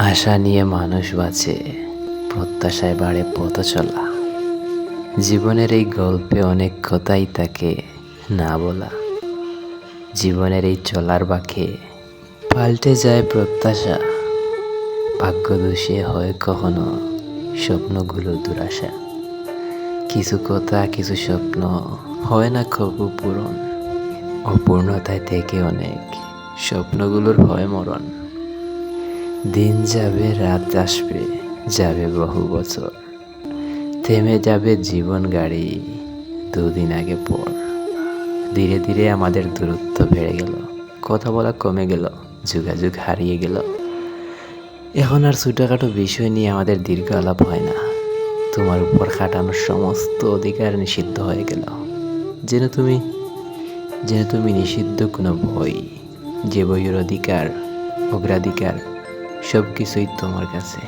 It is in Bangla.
আশা নিয়ে মানুষ বাঁচে, প্রত্যাশায় বাড়ে পথ চলা। জীবনের এই গল্পে অনেক কথাই থাকে না বলা। জীবনের এই চলার বাঁকে পাল্টে যায় প্রত্যাশা। ভাগ্য দোষে হয় কখনো স্বপ্নগুলো দুরাশা। কিছু কথা, কিছু স্বপ্ন হয় না কবু পূরণ। অপূর্ণতায় থেকে অনেক স্বপ্নগুলোর হয় মরণ। দিন যাবে, রাত আসবে, যাবে বহু বছর। থেমে যাবে জীবন গাড়ি দুদিন আগে পর। ধীরে ধীরে আমাদের দূরত্ব বেড়ে গেল। কথা বলা কমে গেল, যোগাযোগ হারিয়ে গেল। এখন আর ছোটোখাটো বিষয় নিয়ে আমাদের দীর্ঘ আলাপ হয় না। তোমার উপর খাটানোর সমস্ত অধিকার নিষিদ্ধ হয়ে গেল। যেন তুমি যেন তুমি নিষিদ্ধ কোনো বই, যে বইয়ের অধিকার, অগ্রাধিকার সব কিছুই তোমার কাছে।